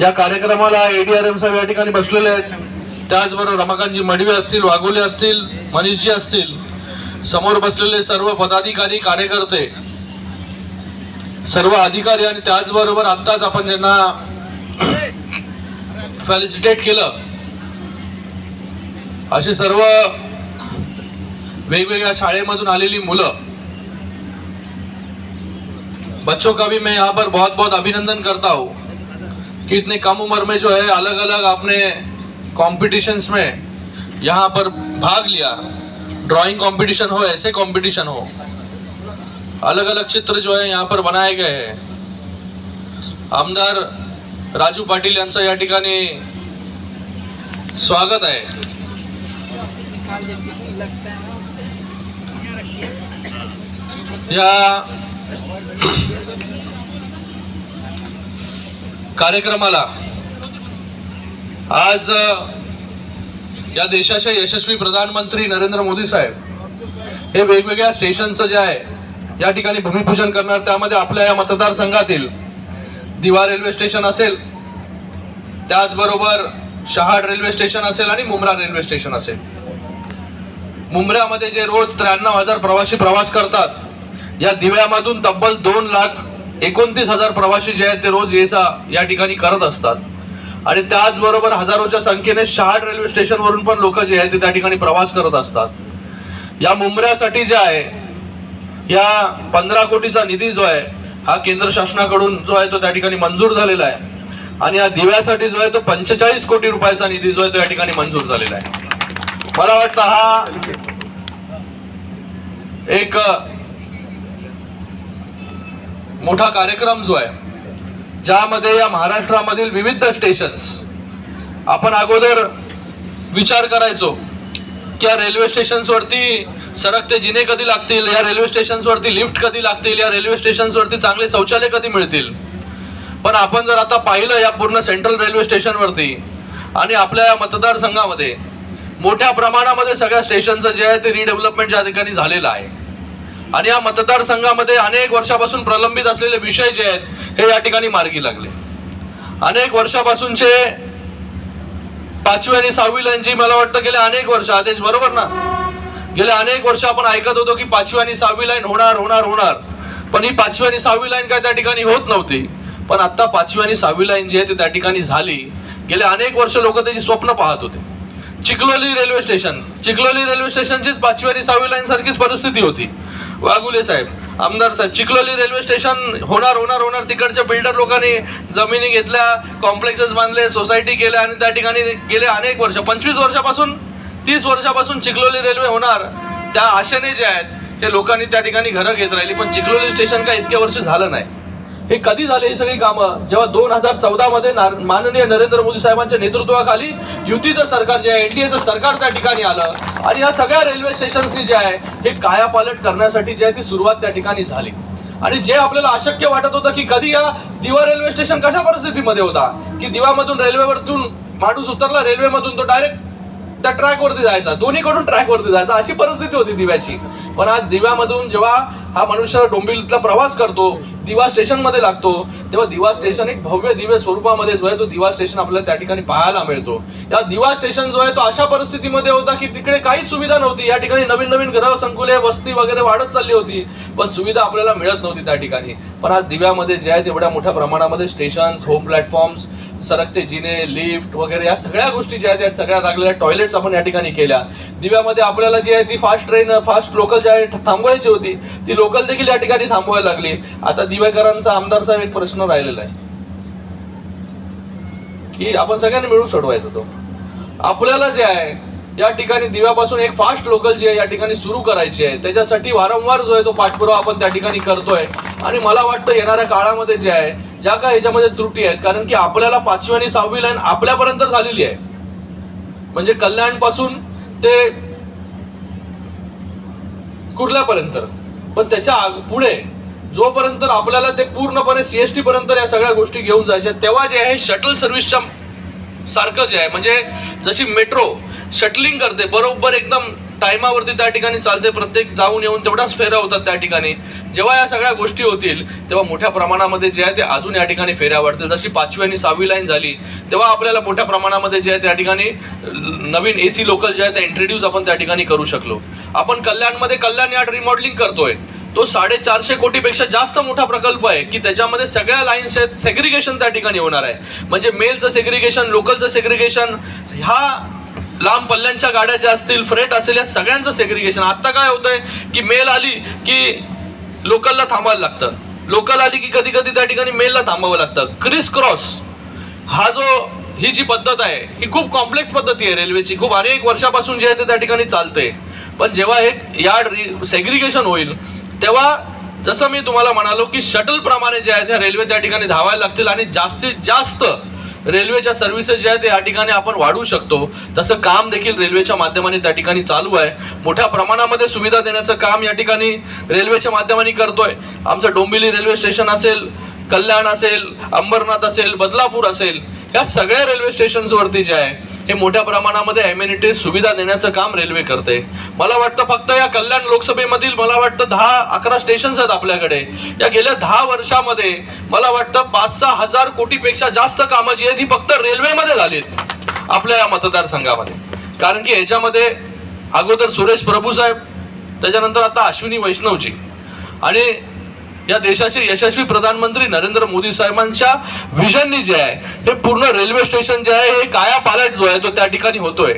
या कार्यक्रमाला एडीआरएम साहेब या ठिकाणी बसलेले आहेत. त्याचबरोबर रमाकांतजी मडवे असतील वाघोले असतील मनीषजी असतील समोर बसलेले सर्व पदाधिकारी कार्यकर्ते सर्व अधिकारी आणि त्याचबरोबर आत्ताच आपण ज्यांना फॅलिसिटेट केलं अशी सर्व वेगवेगळ्या शाळेमधून आलेली मुलं. बच्चों का भी मैं यहाँ पर बहुत बहुत अभिनंदन करता हूँ. कि इतने कम उम्र में जो है अलग अलग आपने कॉम्पिटिशन्स में यहाँ पर भाग लिया। ड्राइंग कंपटीशन हो ऐसे कंपटीशन हो अलग अलग चित्र जो है यहाँ पर बनाए गए हैं। आमदार राजू पाटील स्वागत आहे। या कार्यक्रमाला. आज या देशाचे यशस्वी प्रधानमंत्री नरेंद्र मोदी साहेब हे वेगवेगळ्या स्टेशनचं जे आहे या ठिकाणी भूमिपूजन करणार. त्यामध्ये आपल्या या मतदारसंघातील दिवा रेल्वे स्टेशन असेल त्याचबरोबर शहाड रेल्वे स्टेशन असेल आणि मुंब्रा रेल्वे स्टेशन असेल. मुंब्र्यामध्ये जे रोज त्र्याण्णव हजार प्रवासी प्रवास करतात या दिव्यामधून तब्बल दोन लाख एकोणतीस हजार प्रवासी जे आहेत ते रोज ये सा या ठिकाणी करत असतात. आणि त्याचबरोबर हजारोच्या संख्येने शहाड रेल्वे स्टेशनवरून पण लोक जे आहेत ते त्या ठिकाणी प्रवास करत असतात. या मुंबऱ्यासाठी जे आहे या पंधरा कोटीचा निधी जो आहे हा केंद्र शासनाकडून जो आहे तो त्या ठिकाणी मंजूर झालेला आहे. आणि या दिव्यासाठी जो आहे तो पंचेचाळीस कोटी रुपयाचा निधी जो आहे तो या ठिकाणी मंजूर झालेला आहे. मला वाटतं हा एक मोठा कार्यक्रम जो आहे ज्यामध्ये या महाराष्ट्रामधील विविध स्टेशन्स आपण अगोदर विचार करायचो की या रेल्वे स्टेशन्सवरती सरकते जिने कधी लागतील या रेल्वे स्टेशन्सवरती लिफ्ट कधी लागतील या रेल्वे स्टेशन्सवरती चांगले शौचालय कधी मिळतील? पण आपण जर आता पाहिलं या पूर्ण सेंट्रल रेल्वे स्टेशनवरती आणि आपल्या या मतदारसंघामध्ये मोठ्या प्रमाणामध्ये सगळ्या स्टेशनचं जे आहे ते रिडेव्हलपमेंट ज्या ठिकाणी झालेलं आहे. आणि या मतदारसंघामध्ये अनेक वर्षापासून प्रलंबित असलेले विषय जे आहेत हे या ठिकाणी मार्गी लागले. अनेक वर्षापासूनचे पाचवी आणि सहावी लाईनची मला वाटतं गेले अनेक वर्ष आदेश बरोबर ना? गेले अनेक वर्ष आपण ऐकत होतो की पाचवी आणि सहावी लाईन होणार होणार होणार. पण ही पाचवी आणि सहावी लाईन काय त्या ठिकाणी होत नव्हती. पण आता पाचवी आणि सहावी लाईन जी आहे ती त्या ठिकाणी झाली. गेले अनेक वर्ष लोक त्याची स्वप्न पाहत होते. Chikhloli railway station. Chikhloli railway स्टेशनचीच पाचवी आणि सहावी लाईन सारखीच परिस्थिती होती. वाघुले साहेब आमदार साहेब चिखलोली रेल्वे स्टेशन होणार होणार होणार. तिकडच्या बिल्डर लोकांनी जमिनी घेतल्या कॉम्प्लेक्सेस बांधले सोसायटी केल्या आणि त्या ठिकाणी गेले अनेक वर्ष. पंचवीस वर्षापासून तीस वर्षापासून चिखलोली रेल्वे होणार. त्या आशेने जे आहेत ते लोकांनी त्या ठिकाणी घरं घेत राहिली. पण चिखलोली स्टेशन काय इतक्या वर्ष झालं नाही. हे कधी झाले ही सगळी कामं? जेव्हा दोन हजार चौदा मध्ये माननीय नरेंद्र मोदी साहेबांच्या नेतृत्वाखाली युतीचं सरकार जे आहे एनडीएचं सरकार त्या ठिकाणी आलं. आणि या सगळ्या रेल्वे स्टेशन्सनी जे आहे हे कायापालट करण्यासाठी जे आहे ती सुरुवात त्या ठिकाणी झाली. आणि जे आपल्याला अशक्य वाटत होतं की कधी या दिवा रेल्वे स्टेशन कशा परिस्थितीमध्ये होता? की दिवामधून रेल्वेवरतून माणूस उतरला रेल्वेमधून तो डायरेक्ट त्या ट्रॅकवरती जायचा दोन्हीकडून ट्रॅक वरती जायचा अशी परिस्थिती होती दिव्याची. पण आज दिव्यामधून जेव्हा हा मनुष्य डोंबिवलीतला प्रवास करतो दिवा स्टेशनमध्ये लागतो. तेव्हा दिवा स्टेशन एक भव्य दिव्य स्वरूपामध्ये जो आहे तो दिवा स्टेशन आपल्याला त्या ठिकाणी पाहायला मिळतो. या दिवा स्टेशन जो आहे तो अशा परिस्थितीमध्ये होता की तिकडे काहीच सुविधा नव्हती. या ठिकाणी नवीन नवीन ग्रह संकुले वस्ती वगैरे वाढत चालली होती पण सुविधा आपल्याला मिळत नव्हती त्या ठिकाणी. पण आज दिव्यामध्ये जे आहे तेवढ्या मोठ्या प्रमाणामध्ये स्टेशन्स होम प्लॅटफॉर्म्स सरकते जिने लिफ्ट वगैरे या सगळ्या गोष्टी ज्या आहेत सगळ्या लागलेल्या टॉयलेट्स आपण या ठिकाणी केल्या. दिव्यामध्ये आपल्याला जी आहे ती फास्ट ट्रेन फास्ट लोकल जी आहे थांबवायची होती ती लोकल देखील या ठिकाणी थांबवायला लागली. आता दिवेकरांचा आमदार साहेब एक प्रश्न राहिलेला आहे. की आपण सगळ्यांनी मिळून सोडवायचा तो. आपल्याला जे आहे या ठिकाणी दिव्यापासून एक फास्ट लोकल जी आहे या ठिकाणी सुरू करायची आहे. त्याच्यासाठी वारंवार जो आहे तो पाठपुरावा आपण त्या ठिकाणी करतोय. आणि मला वाटतं येणाऱ्या काळामध्ये जे आहे ज्या काय याच्यामध्ये त्रुटी आहेत कारण की आपल्याला पाचवी आणि सहावी लाईन आपल्यापर्यंत झालेली आहे. म्हणजे कल्याणपासून ते कुर्ल्यापर्यंत. पण त्याच्या आग- पुढे जोपर्यंत आपल्याला ते पूर्णपणे सीएसटी पर्यंत या सगळ्या गोष्टी घेऊन जायच्या तेव्हा जे आहे शटल सर्व्हिसच्या सारखं जे आहे म्हणजे जशी मेट्रो शटलिंग करते बरोबर एकदम टायमावरती त्या ठिकाणी चालते प्रत्येक जाऊन येऊन तेवढाच फेऱ्या होतात त्या ठिकाणी. जेव्हा या सगळ्या गोष्टी होतील तेव्हा मोठ्या प्रमाणामध्ये जे आहे ते अजून या ठिकाणी फेऱ्या वाढतील. जशी पाचवी आणि सहावी लाईन झाली तेव्हा आपल्याला मोठ्या प्रमाणामध्ये जे आहे त्या ठिकाणी नवीन ए सी लोकल जे आहे ते इंट्रोड्यूस आपण त्या ठिकाणी करू शकलो. आपण कल्याणमध्ये कल्याण यार्ड रिमॉडेलिंग करतोय. तो साडेचारशे कोटीपेक्षा जास्त मोठा प्रकल्प आहे की त्याच्यामध्ये सगळ्या लाईन्स आहेत सेग्रिगेशन त्या ठिकाणी होणार आहे. म्हणजे मेलचं सेग्रिगेशन लोकलचं सेग्रिगेशन ह्या लांब पल्ल्यांच्या गाड्या ज्या असतील फ्रेट असेल या सगळ्यांचं सेग्रिगेशन आता काय होतंय की मेल आली की लोकलला थांबायला लागतं. लोकल आली की कधी कधी त्या ठिकाणी मेलला थांबावं लागतं. क्रिस क्रॉस हा जो ही जी पद्धत आहे ही खूप कॉम्प्लेक्स पद्धती आहे रेल्वेची खूप अनेक वर्षापासून जे आहे ते त्या ठिकाणी चालते पण जेव्हा हे यार्ड सेग्रिगेशन होईल तेव्हा जसं मी तुम्हाला म्हणालो की शटलप्रमाणे जे आहे त्या रेल्वे त्या ठिकाणी धावायला लागतील आणि जास्तीत जास्त रेल्वेच्या सर्व्हिसेस ज्या आहेत त्या या ठिकाणी आपण वाढवू शकतो. तसं काम देखील रेल्वेच्या माध्यमाने त्या ठिकाणी चालू आहे. मोठ्या प्रमाणामध्ये सुविधा देण्याचं काम या ठिकाणी रेल्वेच्या माध्यमाने करतोय. आमचं डोंबिवली रेल्वे स्टेशन असेल कल्याण असेल अंबरनाथ असेल बदलापूर असेल या सगळ्या रेल्वे स्टेशन्सवरती जे आहे हे मोठ्या प्रमाणामध्ये एम्युनिटीज सुविधा देण्याचं काम रेल्वे करते. मला वाटतं फक्त या कल्याण लोकसभेमधील मला वाटतं दहा अकरा स्टेशन्स आहेत आपल्याकडे. या गेल्या दहा वर्षामध्ये मला वाटतं पाच सहा हजार कोटीपेक्षा जास्त कामं जी आहेत ही फक्त रेल्वेमध्ये झालीत. आपल्या या मतदारसंघामध्ये. कारण की याच्यामध्ये अगोदर सुरेश प्रभू साहेब त्याच्यानंतर आता अश्विनी वैष्णवजी. आणि या देशाचे यशस्वी प्रधानमंत्री नरेंद्र मोदी साहेबांच्या विजननी जे आहे हे पूर्ण रेल्वे स्टेशन जे आहे हे काया पालट जो आहे तो त्या ठिकाणी होतोय.